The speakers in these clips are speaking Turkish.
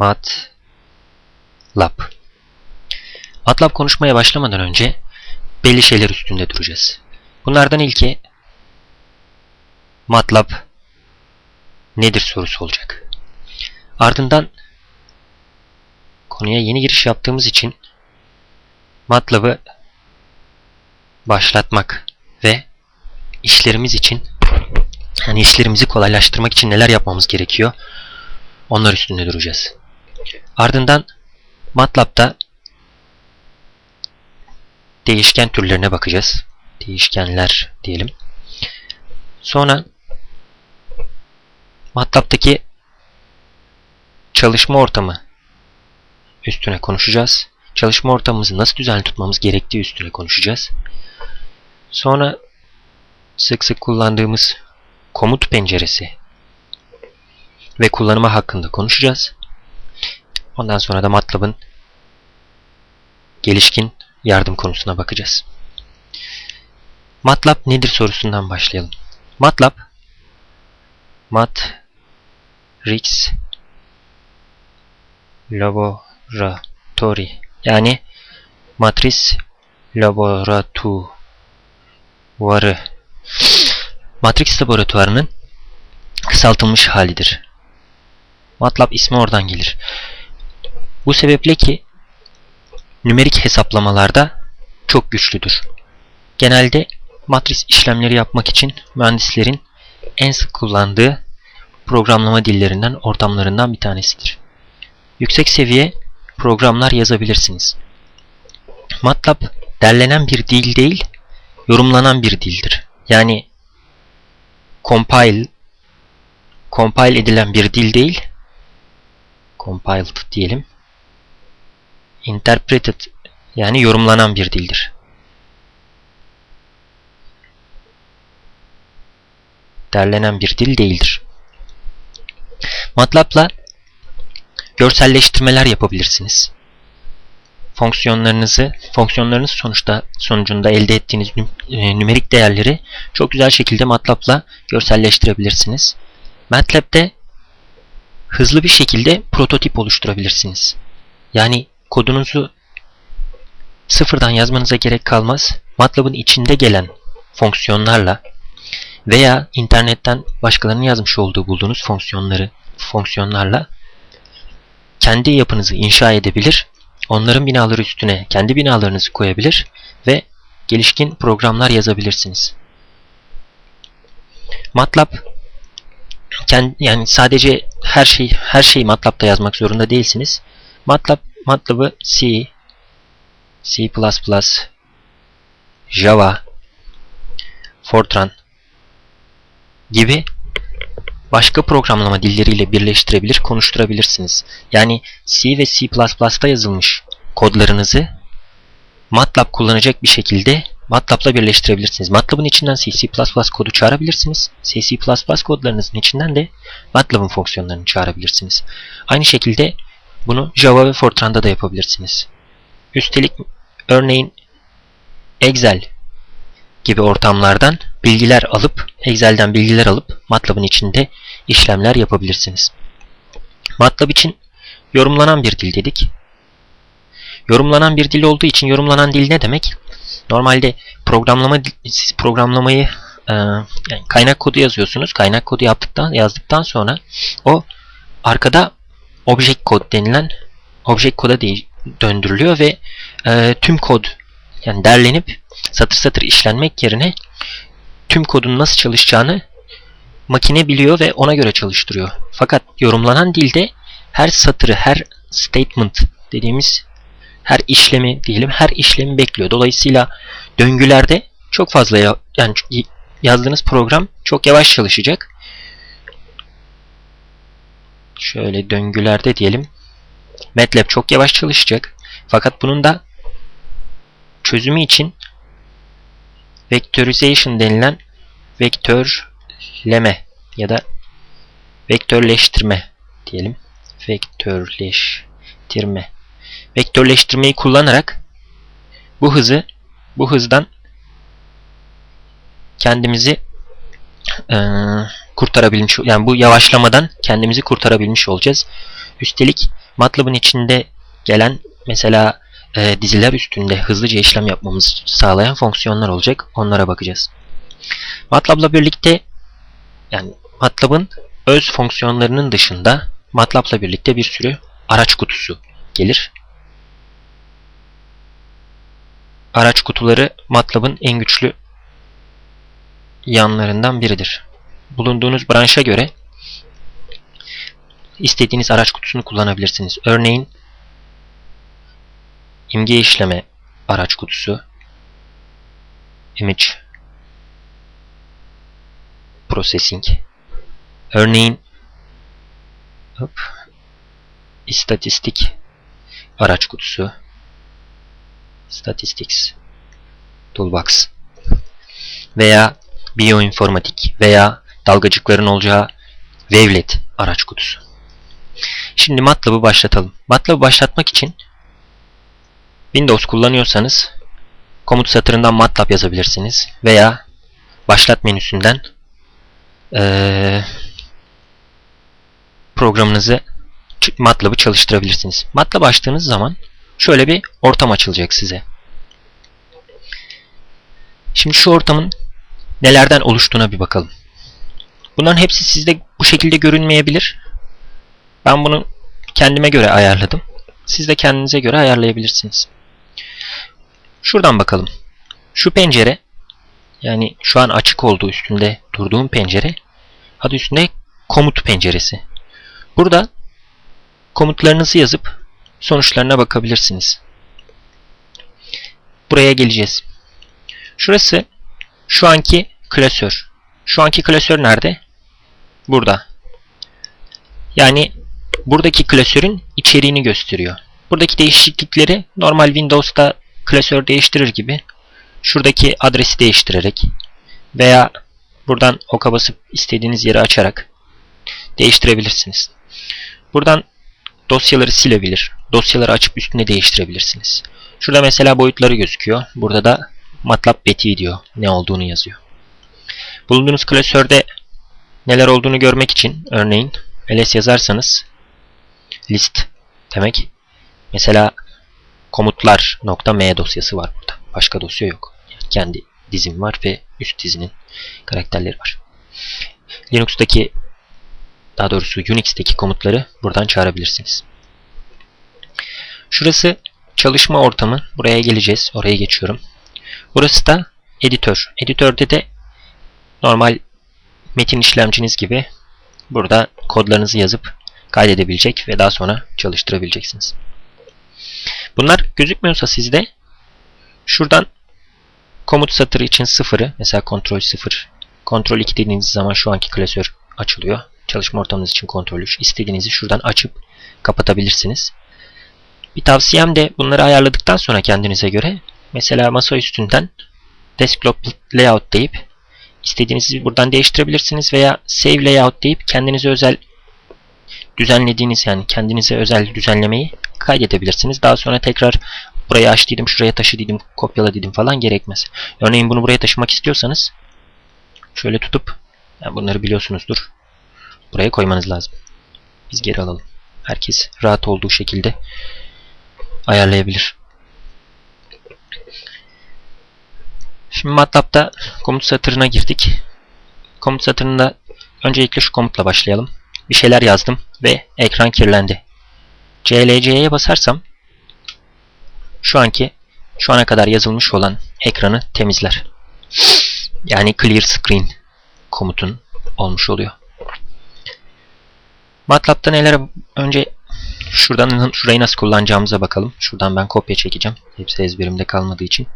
MATLAB. MATLAB konuşmaya başlamadan önce belli şeyler üstünde duracağız. Bunlardan ilki MATLAB nedir sorusu olacak. Ardından konuya yeni giriş yaptığımız için MATLAB'ı başlatmak ve işlerimiz için yani işlerimizi kolaylaştırmak için neler yapmamız gerekiyor onlar üstünde duracağız. Ardından MATLAB'da değişken türlerine bakacağız. Değişkenler diyelim. Sonra MATLAB'daki çalışma ortamı üstüne konuşacağız. Çalışma ortamımızı nasıl düzenli tutmamız gerektiği üstüne konuşacağız. Sonra sık sık kullandığımız komut penceresi ve kullanımı hakkında konuşacağız. Ondan sonra da MATLAB'ın gelişkin yardım konusuna bakacağız. MATLAB nedir sorusundan başlayalım. MATLAB Matrix Laboratory yani matris laboratuvarı Matrix laboratuvarının kısaltılmış halidir. MATLAB ismi oradan gelir. Bu sebeple ki nümerik hesaplamalarda çok güçlüdür. Genelde matris işlemleri yapmak için mühendislerin en sık kullandığı programlama dillerinden, ortamlarından bir tanesidir. Yüksek seviye programlar yazabilirsiniz. MATLAB derlenen bir dil değil, yorumlanan bir dildir. Yani compile compile edilen bir dil değil, compiled diyelim. Interpreted yani yorumlanan bir dildir. Derlenen bir dil değildir. MATLAB'la görselleştirmeler yapabilirsiniz. Fonksiyonlarınızı, fonksiyonlarınız sonuçta sonucunda elde ettiğiniz e, nümerik değerleri çok güzel şekilde MATLAB'la görselleştirebilirsiniz. MATLAB'de hızlı bir şekilde prototip oluşturabilirsiniz. Yani kodunuzu sıfırdan yazmanıza gerek kalmaz. MATLAB'ın içinde gelen fonksiyonlarla veya internetten başkalarının yazmış olduğu bulduğunuz fonksiyonları fonksiyonlarla kendi yapınızı inşa edebilir, onların binaları üstüne kendi binalarınızı koyabilir ve gelişkin programlar yazabilirsiniz. MATLAB yani sadece her şey her şeyi MATLAB'da yazmak zorunda değilsiniz. MATLAB MATLAB'ı C, C++, Java, Fortran gibi başka programlama dilleriyle birleştirebilir, konuşturabilirsiniz. Yani C ve C++'da yazılmış kodlarınızı MATLAB kullanacak bir şekilde MATLAB'la birleştirebilirsiniz. MATLAB'ın içinden C, C++ kodu çağırabilirsiniz. C, C++ kodlarınızın içinden de MATLAB'ın fonksiyonlarını çağırabilirsiniz. Aynı şekilde bunu Java ve Fortran'da da yapabilirsiniz. Üstelik örneğin Excel gibi ortamlardan bilgiler alıp Excel'den bilgiler alıp MATLAB'ın içinde işlemler yapabilirsiniz. MATLAB için yorumlanan bir dil dedik. Yorumlanan bir dil olduğu için yorumlanan dil ne demek? Normalde programlama siz programlamayı e, yani kaynak kodu yazıyorsunuz. Kaynak kodu yaptıktan yazdıktan sonra o arkada object kod denilen object koda döndürülüyor ve e, tüm kod yani derlenip satır satır işlenmek yerine tüm kodun nasıl çalışacağını makine biliyor ve ona göre çalıştırıyor. Fakat yorumlanan dilde her satırı, her statement dediğimiz her işlemi diyelim her işlemi bekliyor. Dolayısıyla döngülerde çok fazla ya, yani yazdığınız program çok yavaş çalışacak. Şöyle döngülerde diyelim. MATLAB çok yavaş çalışacak. Fakat bunun da çözümü için vectorization denilen vektörleme ya da vektörleştirme diyelim. Vektörleştirme. Vektörleştirmeyi kullanarak bu hızı bu hızdan kendimizi e, kurtarabilmiş yani bu yavaşlamadan kendimizi kurtarabilmiş olacağız. Üstelik MATLAB'ın içinde gelen mesela e, diziler üstünde hızlıca işlem yapmamızı sağlayan fonksiyonlar olacak. Onlara bakacağız. MATLAB'la birlikte yani MATLAB'ın öz fonksiyonlarının dışında MATLAB'la birlikte bir sürü araç kutusu gelir. Araç kutuları MATLAB'ın en güçlü yanlarından biridir. Bulunduğunuz branşa göre istediğiniz araç kutusunu kullanabilirsiniz. Örneğin imge işleme araç kutusu, image processing, örneğin hop, istatistik araç kutusu, statistics toolbox veya biyoinformatik veya dalgacıkların olacağı wavelet araç kutusu. Şimdi MATLAB'ı başlatalım. MATLAB'ı başlatmak için Windows kullanıyorsanız komut satırından MATLAB yazabilirsiniz veya başlat menüsünden ee, programınızı MATLAB'ı çalıştırabilirsiniz. MATLAB açtığınız zaman şöyle bir ortam açılacak size. Şimdi şu ortamın nelerden oluştuğuna bir bakalım. Bunların hepsi sizde bu şekilde görünmeyebilir. Ben bunu kendime göre ayarladım. Siz de kendinize göre ayarlayabilirsiniz. Şuradan bakalım. Şu pencere yani şu an açık olduğu üstünde durduğum pencere adı üstünde komut penceresi. Burada komutlarınızı yazıp sonuçlarına bakabilirsiniz. Buraya geleceğiz. Şurası şu anki klasör. Şu anki klasör nerede? Burada. Yani buradaki klasörün içeriğini gösteriyor. Buradaki değişiklikleri normal Windows'ta klasör değiştirir gibi şuradaki adresi değiştirerek veya buradan oka basıp istediğiniz yeri açarak değiştirebilirsiniz. Buradan dosyaları silebilir. Dosyaları açıp üstüne değiştirebilirsiniz. Şurada mesela boyutları gözüküyor. Burada da MATLAB beti diyor. Ne olduğunu yazıyor. Bulunduğunuz klasörde neler olduğunu görmek için örneğin ls yazarsanız list demek. Mesela komutlar.m dosyası var burada. Başka dosya yok. Kendi dizim var ve üst dizinin karakterleri var. Linux'taki daha doğrusu Unix'teki komutları buradan çağırabilirsiniz. Şurası çalışma ortamı. Buraya geleceğiz. Oraya geçiyorum. Burası da editör. Editörde de normal metin işlemciniz gibi burada kodlarınızı yazıp kaydedebilecek ve daha sonra çalıştırabileceksiniz. Bunlar gözükmüyorsa sizde şuradan komut satırı için sıfırı mesela kontrol 0 kontrol 2 dediğiniz zaman şu anki klasör açılıyor. Çalışma ortamınız için kontrol 3 istediğinizi şuradan açıp kapatabilirsiniz. Bir tavsiyem de bunları ayarladıktan sonra kendinize göre mesela masa üstünden desktop layout deyip istediğinizi buradan değiştirebilirsiniz veya save layout deyip kendinize özel düzenlediğiniz yani kendinize özel düzenlemeyi kaydedebilirsiniz. Daha sonra tekrar burayı aç dedim, şuraya taşı dedim, kopyala dedim falan gerekmez. Örneğin bunu buraya taşımak istiyorsanız şöyle tutup yani bunları biliyorsunuzdur. Buraya koymanız lazım. Biz geri alalım. Herkes rahat olduğu şekilde ayarlayabilir. Şimdi MATLAB'da komut satırına girdik. Komut satırında öncelikle şu komutla başlayalım. Bir şeyler yazdım ve ekran kirlendi. CLC'ye basarsam şu anki şu ana kadar yazılmış olan ekranı temizler. Yani clear screen komutun olmuş oluyor. MATLAB'da neler önce şuradan şurayı nasıl kullanacağımıza bakalım. Şuradan ben kopya çekeceğim. Hepsi ezberimde kalmadığı için.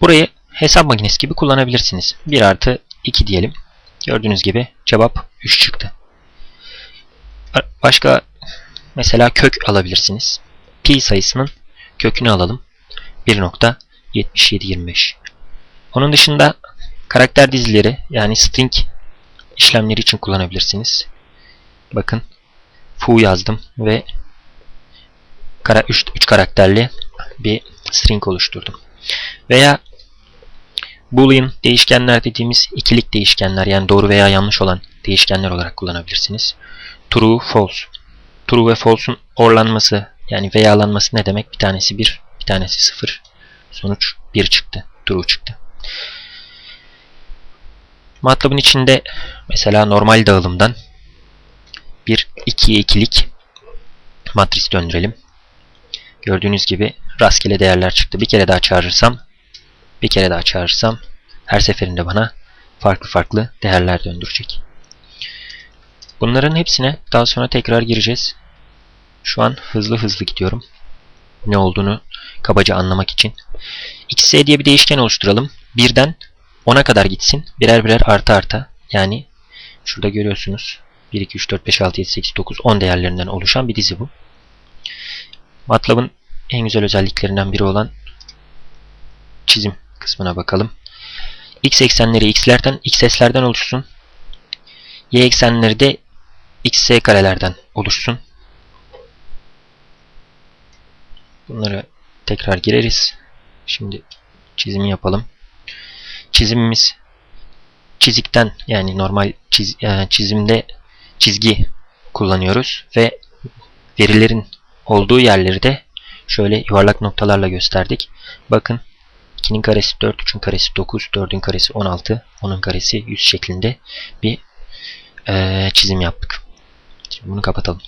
Burayı hesap makinesi gibi kullanabilirsiniz. 1 artı 2 diyelim. Gördüğünüz gibi cevap 3 çıktı. Başka mesela kök alabilirsiniz. Pi sayısının kökünü alalım. 1.7725 Onun dışında karakter dizileri yani string işlemleri için kullanabilirsiniz. Bakın foo yazdım ve 3 karakterli bir string oluşturdum. Veya Boolean değişkenler dediğimiz ikilik değişkenler yani doğru veya yanlış olan değişkenler olarak kullanabilirsiniz. True, false. True ve false'un orlanması yani veyalanması ne demek? Bir tanesi 1, bir tanesi 0. Sonuç 1 çıktı. True çıktı. MATLAB'ın içinde mesela normal dağılımdan bir 2'ye 2'lik matris döndürelim. Gördüğünüz gibi rastgele değerler çıktı. Bir kere daha çağırırsam, bir kere daha çağırırsam her seferinde bana farklı farklı değerler döndürecek. Bunların hepsine daha sonra tekrar gireceğiz. Şu an hızlı hızlı gidiyorum. Ne olduğunu kabaca anlamak için. xs diye bir değişken oluşturalım. Birden 10'a kadar gitsin. Birer birer arta arta. Yani şurada görüyorsunuz. 1, 2, 3, 4, 5, 6, 7, 8, 9, 10 değerlerinden oluşan bir dizi bu. MATLAB'ın en güzel özelliklerinden biri olan çizim kısmına bakalım. X eksenleri x'lerden, xs'lerden oluşsun. Y eksenleri de xs karelerden oluşsun. Bunları tekrar gireriz. Şimdi çizimi yapalım. Çizimimiz çizikten yani normal çiz, e, çizimde çizgi kullanıyoruz ve verilerin olduğu yerleri de şöyle yuvarlak noktalarla gösterdik. Bakın 2'nin karesi 4, 3'ün karesi 9, 4'ün karesi 16, 10'un karesi 100 şeklinde bir e, çizim yaptık. Şimdi bunu kapatalım.